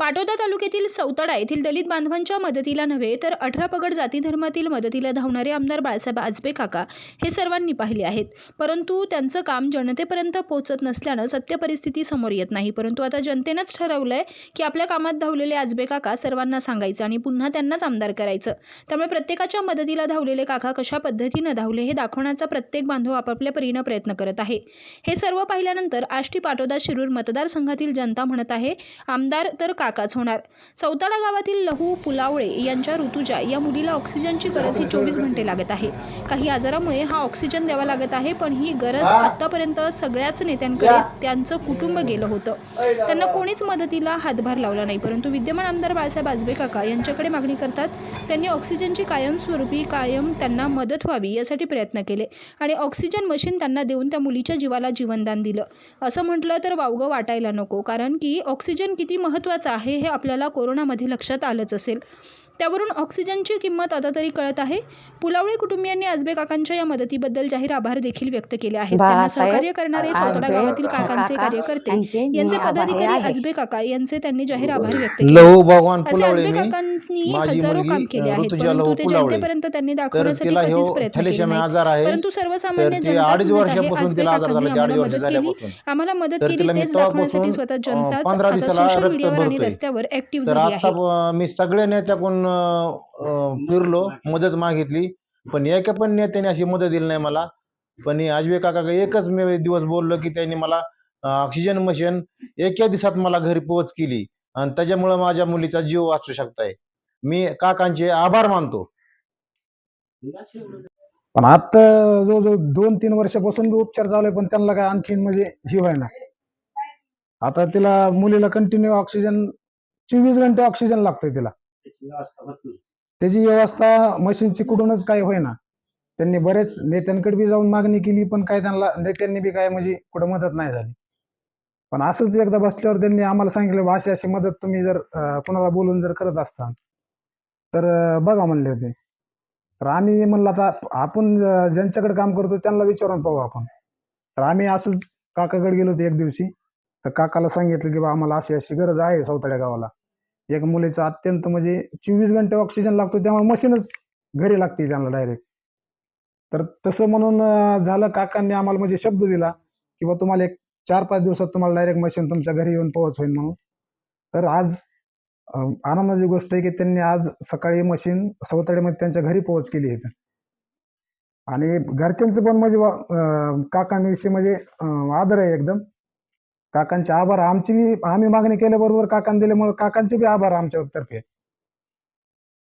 पाटोदा तालुक्यातील सौताडा येथील दलित बांधवांच्या मदतीला नव्हे तर अठरा पगड जाती धर्मातील मदतीला धावणारे आमदार बाळासाहेब आजबे काका हे सर्वांनी पाहिले आहेत. परंतु त्यांचं काम जनतेपर्यंत पोहोचत नसल्यानं सत्य परिस्थिती समोर येत नाही. परंतु आता जनतेनंच ठरवलंय की आपल्या कामात धावलेले आजबे काका सर्वांना सांगायचं आणि पुन्हा त्यांनाच आमदार करायचं. त्यामुळे प्रत्येकाच्या मदतीला धावलेले काका कशा पद्धतीनं धावले हे दाखवण्याचा प्रत्येक बांधव आपापल्या परीनं प्रयत्न करत आहे. हे सर्व पाहिल्यानंतर आष्टी पाटोदा शिरूर मतदारसंघातील जनता म्हणत आहे आमदार तर काकाच होणार. सौताडा गावातील लहू पुलावळे यांच्या ऋतुजा या मुलीला ऑक्सिजनची गरज ही चोवीस घंटे लागत आहे. काही आजारामुळे हा ऑक्सिजन द्यावा लागत आहे पण ही गरज आतापर्यंत सगळ्याच नेत्यांकडे त्यांचं कुटुंब गेलं होतं. त्यांना कोणीच मदतीला हातभार लावला नाही परंतु विद्यमान आमदार बाळासाहेब आजबे काका यांच्याकडे मागणी करतात त्यांनी ऑक्सिजनची कायमस्वरूपी कायम त्यांना मदत व्हावी यासाठी प्रयत्न केले आणि ऑक्सिजन मशीन त्यांना देऊन त्या मुलीच्या जीवाला जीवनदान दिलं. असं म्हटलं तर वावगं वाटायला नको कारण की ऑक्सिजन किती महत्त्वाचं आहे हे आपल्याला कोरोनामध्ये लक्षात आलंच असेल. त्यावरून ऑक्सिजनची किंमत आता तरी कळत आहे. पुलावळे कुटुंबियांनी आजबे काकांच्या या मदतीबद्दल जाहीर आभार देखील व्यक्त केले आहेत. त्यांना सहकार्य करणारे सौतडा आजबे गावातील काकांचे काका कार्यकर्ते यांचे पदाधिकारी आहे. आजबे काका यांचे त्यांनी जाहीर आभार व्यक्त केले. असे पुलावळे आजबे काकांनी हजारो काम केले आहेत परंतु ते पुलावळे. जनतेपर्यंत त्यांनी दाखवण्यासाठी कधीच प्रयत्न केले नाही. परंतु सर्वसामान्य जनता आम्हाला मदत केली आम्हाला मदत तेच दाखवण्यासाठी स्वतः जनताच आता सोशल मीडियावर आणि. रस्त्यावर ऍक्टिव्ह झाली आहे. मी सगळ्या नेत्याकडून फिरलो मदत मागितली. पण एका पण नेत्याने अशी मदत दिली नाही मला. पण आजवे काका एकच मी दिवस बोललो की त्यांनी मला ऑक्सिजन मशीन एका दिवसात मला घरी पोहोच केली. आणि त्याच्यामुळे माझ्या मुलीचा जीव वाचू शकताय. मी काकांचे आभार मानतो. पण आता जवळजवळ दोन तीन वर्षापासून बी उपचार चालू आहे पण त्यांना काय आणखीन म्हणजे ही व्हायना आता तिला मुलीला कंटिन्यू ऑक्सिजन चोवीस घंटे ऑक्सिजन लागतोय तिला. त्याची व्यवस्था मशीनची कुठूनच काय होईना. त्यांनी बरेच नेत्यांकडे बी जाऊन मागणी केली पण काय त्यांना नेत्यांनी बी काय म्हणजे कुठं मदत नाही झाली. पण असंच एकदा बसल्यावर त्यांनी आम्हाला सांगितलं अशी अशी मदत तुम्ही जर कुणाला बोलून जर करत असता तर बघा म्हणले होते. तर आम्ही म्हणलं आता आपण ज्यांच्याकडे काम करतो त्यांना विचारून पाहू आपण. तर आम्ही असंच काकाकडे गेलो होतो एक दिवशी. तर काकाला सांगितलं की बा आम्हाला अशी अशी गरज आहे सौताड्या गावाला. एक मुलीचं अत्यंत म्हणजे चोवीस घंटे ऑक्सिजन लागतो त्यामुळे मशीनच घरी लागते त्यांना डायरेक्ट तर तसं म्हणून झालं काकांनी आम्हाला म्हणजे शब्द दिला की बा तुम्हाला एक चार पाच दिवसात तुम्हाला डायरेक्ट मशीन तुमच्या घरी येऊन पोहोच होईल म्हणून. तर आज आनंदाची गोष्ट आहे की त्यांनी आज सकाळी मशीन सवताळीमध्ये त्यांच्या घरी पोहोच केली आहे. आणि घरच्यांचं पण म्हणजे काकांविषयी म्हणजे आदर आहे एकदम. काकांचे आभार. आमची बी आम्ही मागणी केल्याबरोबर काकांनी दिल्यामुळे काकांचे बी आभार आमच्या तर्फे